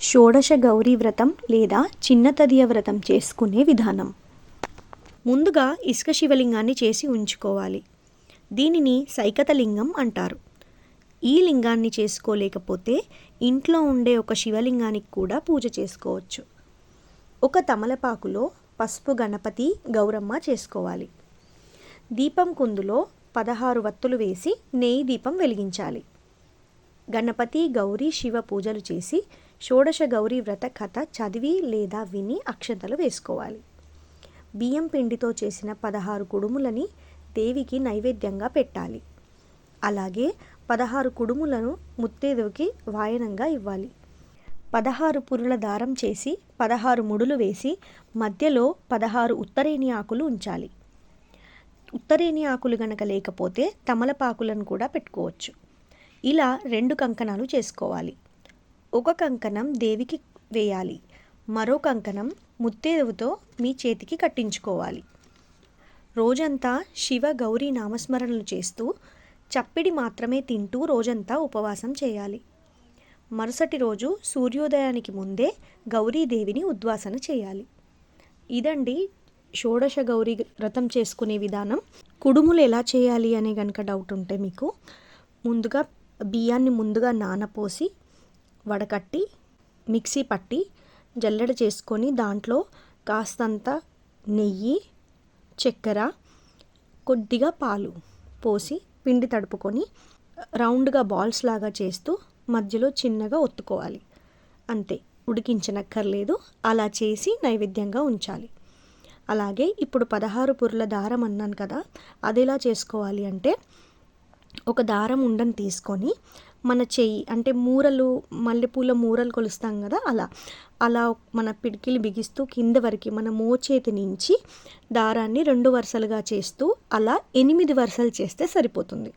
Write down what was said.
షోడశ గౌరీ వ్రతం లేదా చిన్న తదియ వ్రతం చేసుకునే విధానం. ముందుగా ఇసుక శివలింగాన్ని చేసి ఉంచుకోవాలి. దీనిని సైకత లింగం అంటారు. ఈ లింగాన్ని చేసుకోలేకపోతే ఇంట్లో ఉండే ఒక శివలింగానికి కూడా పూజ చేసుకోవచ్చు. ఒక తమలపాకులో పసుపు గణపతి గౌరమ్మ చేసుకోవాలి. దీపం కుందులో పదహారు వత్తులు వేసి నెయ్యి దీపం వెలిగించాలి. గణపతి గౌరీ శివ పూజలు చేసి షోడశ గౌరీ వ్రత కథ చదివి లేదా విని అక్షతలు వేసుకోవాలి. బియ్యం పిండితో చేసిన పదహారు కుడుములని దేవికి నైవేద్యంగా పెట్టాలి. అలాగే పదహారు కుడుములను ముత్తేదువుకి వాయనంగా ఇవ్వాలి. పదహారు పురుల దారం చేసి పదహారు ముడులు వేసి మధ్యలో పదహారు ఉత్తరేణి ఆకులు ఉంచాలి. ఉత్తరేణి ఆకులు గనక లేకపోతే తమలపాకులను కూడా పెట్టుకోవచ్చు. ఇలా రెండు కంకణాలు చేసుకోవాలి. ఒక కంకణం దేవికి వేయాలి. మరో కంకణం ముత్తేదువుతో మీ చేతికి కట్టించుకోవాలి. రోజంతా శివ గౌరీ నామస్మరణలు చేస్తూ చప్పిడి మాత్రమే తింటూ రోజంతా ఉపవాసం చేయాలి. మరుసటి రోజు సూర్యోదయానికి ముందే గౌరీదేవిని ఉద్వాసన చేయాలి. ఇదండి షోడశ గౌరీ వ్రతం చేసుకునే విధానం. కుడుములు ఎలా చేయాలి అనే కనుక డౌట్ ఉంటే మీకు ముందుగా బియ్యాన్ని ముందుగా నానపోసి వడకట్టి మిక్సీ పట్టి జల్లెడ చేసుకొని దాంట్లో కాస్తంత నెయ్యి చక్కెర కొద్దిగా పాలు పోసి పిండి తడుపుకొని రౌండ్గా బాల్స్ లాగా చేస్తూ మధ్యలో చిన్నగా ఒత్తుకోవాలి. అంతే ఉడికించనక్కర్లేదు. అలా చేసి నైవేద్యంగా ఉంచాలి. అలాగే ఇప్పుడు పదహారు పురుల దారం అన్నాను కదా అది ఎలా చేసుకోవాలి అంటే ఒక దారం ఉండని తీసుకొని మన చెయ్యి అంటే మూరలు మల్లెపూల మూరలు కొలుస్తాం కదా అలా. అలా మన పిడికిలు బిగిస్తూ కింద వరకు మన మోచేతి నుంచి దారాన్ని రెండు వరుసలుగా చేస్తూ అలా ఎనిమిది వరుసలు చేస్తే సరిపోతుంది.